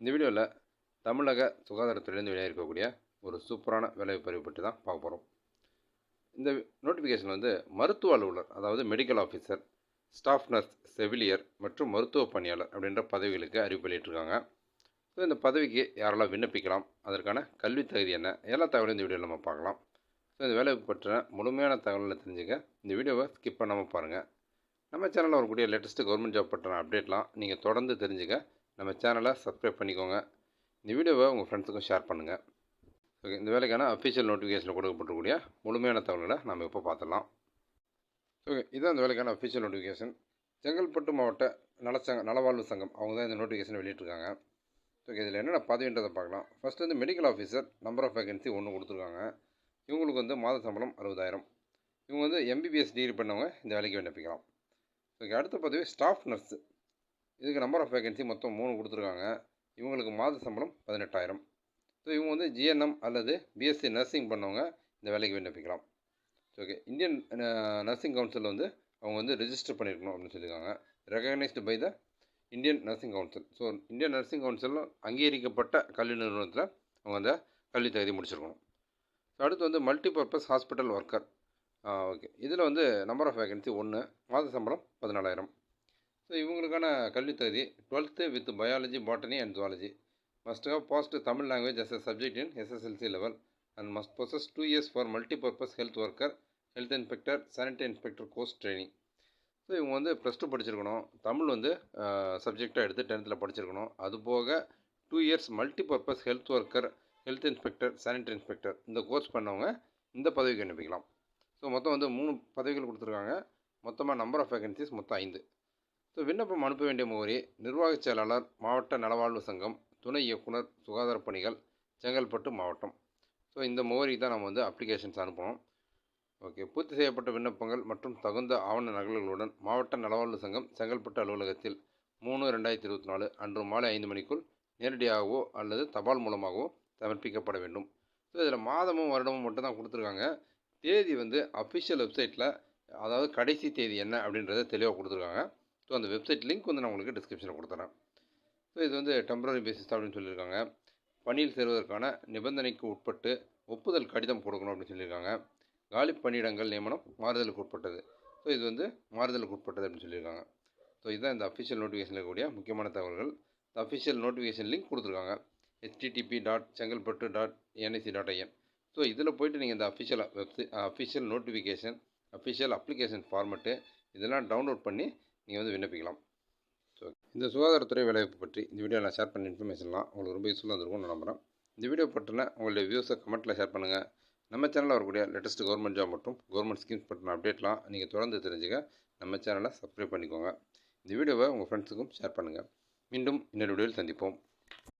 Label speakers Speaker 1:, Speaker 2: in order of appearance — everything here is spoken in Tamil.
Speaker 1: இந்த வீடியோவில் தமிழக சுகாதாரத்துறையிலேருந்து வெளியாகிருக்கக்கூடிய ஒரு சூப்பரான வேலைவாய்ப்பு பற்றி தான் பார்க்க போகிறோம் இந்த நோட்டிஃபிகேஷன் வந்து மருத்துவ அலுவலர் அதாவது மெடிக்கல் ஆஃபீஸர் ஸ்டாஃப் நர்ஸ் செவிலியர் மற்றும் மருத்துவ பணியாளர் அப்படின்ற பதவிகளுக்கு அறிவிப்பு வெளியிட்டிருக்காங்க. ஸோ இந்த பதவிக்கு யாரெல்லாம் விண்ணப்பிக்கலாம் அதற்கான கல்வி தகுதி என்ன எல்லா தகவலும் இந்த வீடியோவில் நம்ம பார்க்கலாம். ஸோ இந்த வேலைவாய்ப்பு பற்றின முழுமையான தகவலில் தெரிஞ்சுக்க இந்த வீடியோவை ஸ்கிப் பண்ணாமல் பாருங்கள் நம்ம சேனலில் வரக்கூடிய லேட்டஸ்ட்டு கவர்மெண்ட் ஜாப் பற்றின அப்டேட்லாம் நீங்கள் தொடர்ந்து தெரிஞ்சுக்க நம்ம சேனலை சப்ஸ்கிரைப் பண்ணிக்கோங்க. இந்த வீடியோவை உங்கள் ஃப்ரெண்ட்ஸுக்கும் ஷேர் பண்ணுங்கள் ஓகே இந்த வேலைக்கான அஃபிஷியல் நோட்டிஃபிகேஷனில் கொடுக்கப்பட்டிருக்கூடிய முழுமையான தகவல்களை நம்ம இப்போ பார்த்துடலாம். ஓகே இதுதான் இந்த வேலைக்கான அஃபிஷியல் நோட்டிஃபிகேஷன் செங்கல்பட்டு மாவட்ட நலச்சங்க நலவாழ்வு சங்கம் அவங்க தான் இந்த நோட்டிஃபிகேஷன் வெளியிட்டிருக்காங்க. ஓகே இதில் என்னென்ன பதவின்றதை பார்க்கலாம். ஃபஸ்ட் வந்து medical officer number of vacancy ஒன்று கொடுத்துருக்காங்க. இவங்களுக்கு வந்து மாத சம்பளம் அறுபதாயிரம். இவங்க வந்து எம்பிபிஎஸ் டிகிரி பண்ணவங்க இந்த வேலைக்கு விண்ணப்பிக்கலாம். ஓகே அடுத்த பதவி ஸ்டாஃப் நர்ஸு இதுக்கு நம்பர் ஆஃப் வேகன்சி மொத்தம் மூணு கொடுத்துருக்காங்க. இவங்களுக்கு மாத சம்பளம் பதினெட்டாயிரம். ஸோ இவங்க வந்து ஜிஎன்எம் அல்லது பிஎஸ்சி நர்சிங் பண்ணவங்க. இந்த வேலைக்கு விண்ணப்பிக்கலாம் ஓகே இந்தியன் நர்சிங் கவுன்சில் வந்து அவங்க வந்து ரிஜிஸ்டர் பண்ணியிருக்கணும் அப்படின்னு சொல்லியிருக்காங்க. Recognised by the Indian Nursing Council so Indian Nursing Council அங்கீகரிக்கப்பட்ட கல்வி நிறுவனத்தில் அவங்க அந்த கல்வி தகுதி முடிச்சிருக்கணும். ஸோ அடுத்து வந்து மல்டிபர்பஸ் ஹாஸ்பிட்டல் ஒர்க்கர் ஓகே. இதில் வந்து நம்பர் ஆஃப் வேகன்சி ஒன்று மாத சம்பளம் பதினாலாயிரம். ஸோ இவங்களுக்கான கல்வித் தகுதி twelfth with biology botany and zoology must have passed Tamil language as a subject in SSLC level and must possess two years for multipurpose health worker health inspector sanitary inspector course training so இவங்க வந்து ப்ளஸ் டூ படிச்சிருக்கணும். தமிழ் வந்து சப்ஜெக்டாக எடுத்து டென்த்தில் படிச்சிருக்கணும். அது போக two years multipurpose health worker health inspector sanitary inspector இந்த கோர்ஸ் பண்ணவங்க இந்த பதவிக்கு அனுப்பிக்கலாம். ஸோ மொத்தம் வந்து மூணு பதவிகள் கொடுத்துருக்காங்க. மொத்தமாக நம்பர் ஆஃப் வேகன்சிஸ் மொத்தம் ஐந்து. ஸோ விண்ணப்பம் அனுப்ப வேண்டிய முகவரி நிர்வாகச் செயலாளர் மாவட்ட நலவாழ்வு சங்கம் துணை இயக்குனர் சுகாதார பணிகள் செங்கல்பட்டு மாவட்டம். ஸோ இந்த முகவரிக்கு தான் நம்ம வந்து அப்ளிகேஷன்ஸ் அனுப்பணும். ஓகே பூர்த்தி செய்யப்பட்ட விண்ணப்பங்கள் மற்றும் தகுந்த ஆவண நகல்களுடன் மாவட்ட நலவாழ்வு சங்கம் செங்கல்பட்டு அலுவலகத்தில் மூணு ரெண்டாயிரத்தி இருபத்தி நாலு அன்று மாலை ஐந்து மணிக்குள் நேரடியாகவோ அல்லது தபால் மூலமாகவோ சமர்ப்பிக்கப்பட வேண்டும். ஸோ இதில் மாதமும் வருடமும் மட்டும் தான் கொடுத்துருக்காங்க. தேதி வந்து அஃபிஷியல் வெப்சைட்டில் அதாவது கடைசி தேதி என்ன அப்படின்றத தெளிவாக கொடுத்துருக்காங்க. ஸோ அந்த வெப்சைட் லிங்க் வந்து நான் உங்களுக்கு டிஸ்கிரிப்ஷனில் கொடுத்துறேன். ஸோ இது வந்து டெம்பரரி பேசிஸ் அப்படின்னு சொல்லியிருக்காங்க. பணியில் சேருவதற்கான நிபந்தனைக்கு உட்பட்டு ஒப்புதல் கடிதம் கொடுக்கணும் அப்படின்னு சொல்லியிருக்காங்க. காலி பணியிடங்கள் நியமனம் மாறுதலுக்கு உட்பட்டது. ஸோ இது வந்து மாறுதலுக்கு உட்பட்டது அப்படின்னு சொல்லியிருக்காங்க. ஸோ இதுதான் இந்த அஃபிஷியல் நோட்டிஃபிகேஷனில் இருக்கக்கூடிய முக்கியமான தகவல்கள். இந்த அஃபிஷியல் நோட்டிஃபிகேஷன் லிங்க் கொடுத்துருக்காங்க. HTTP dot Chengalpattu dot NIC dot IN so இதில் போய்ட்டு நீங்கள் இந்த official website official notification official application format இதெல்லாம் டவுன்லோட் பண்ணி நீங்கள் வந்து விண்ணப்பிக்கலாம். ஸோ இந்த சுகாதாரத்துறை வேலைவாய்ப்பு பற்றி இந்த வீடியோ நான் ஷேர் பண்ண இன்ஃபர்மேஷன்லாம் உங்களுக்கு ரொம்ப யூஸ்ஃபுல்லாக இருந்திருக்கும் நான் நம்புகிறேன் இந்த வீடியோ பற்றின உங்களுடைய வியூஸை கமெண்ட்டில் ஷேர் பண்ணுங்கள் நம்ம சேனலில் வரக்கூடிய லேட்டஸ்ட் கவர்மெண்ட் ஜாப் மற்றும் கவர்மெண்ட் ஸ்கீம்ஸ் பற்றின அப்டேட்லாம் நீங்கள் தொடர்ந்து தெரிஞ்சுக்க நம்ம சேனலை சப்ஸ்கிரைப் பண்ணிக்கோங்க. இந்த வீடியோவை உங்கள் ஃப்ரெண்ட்ஸுக்கும் ஷேர் பண்ணுங்கள் மீண்டும் இன்னொரு வீடியோவில் சந்திப்போம்.